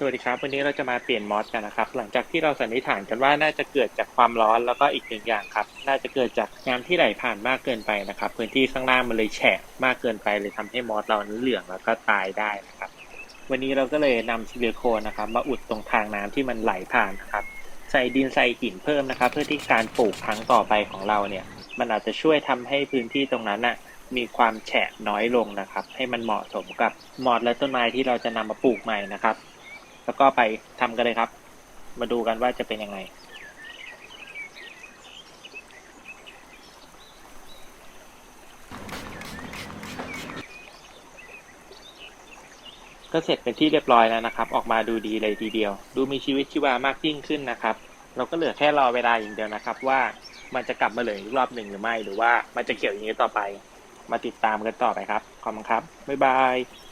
สวัสดีครับ วันนี้เราจะมาเปลี่ยนมอสกันนะครับ หลังจากที่เราสันนิษฐานกันว่าน่าจะเกิดจากความร้อนแล้วก็อีกหนึ่งอย่างครับ น่าจะเกิดจากน้ำที่ไหลผ่านมากเกินไปนะครับ พื้นที่ข้างล่างมันเลยแฉะมากเกินไปเลยทำให้มอสเรานั้นเหลืองแล้วก็ตายได้นะครับ วันนี้เราก็เลยนำซิลิโคนนะครับ มาอุดตรงทางน้ำที่มันไหลผ่านนะครับ ใส่ดินใส่หินเพิ่มนะครับ เพื่อที่การปลูกครั้งต่อไปของเราเนี่ย มันอาจจะช่วยทำให้พื้นที่ตรงนั้นน่ะมีความแฉะน้อยลงนะครับ ให้มันเหมาะสมกับมอสและต้นไม้ที่เราจะนำมาปลูกใหม่นะครับ แล้วก็ไปทำกันเลยครับ มาดูกันว่าจะเป็นยังไงก็เสร็จเป็นที่เรียบร้อยแล้วนะครับ ออกมาดูดีเลยทีเดียว ดูมีชีวิตชีวามากยิ่งขึ้นนะครับ เราก็เหลือแค่รอเวลาอย่างเดียวนะครับ ว่ามันจะกลับมาเหลืออีกรอบหนึ่งหรือไม่ หรือว่ามันจะเขียวอย่างนี้ต่อไป มาติดตามกันต่อไปครับ ขอบคุณครับ บ๊ายบาย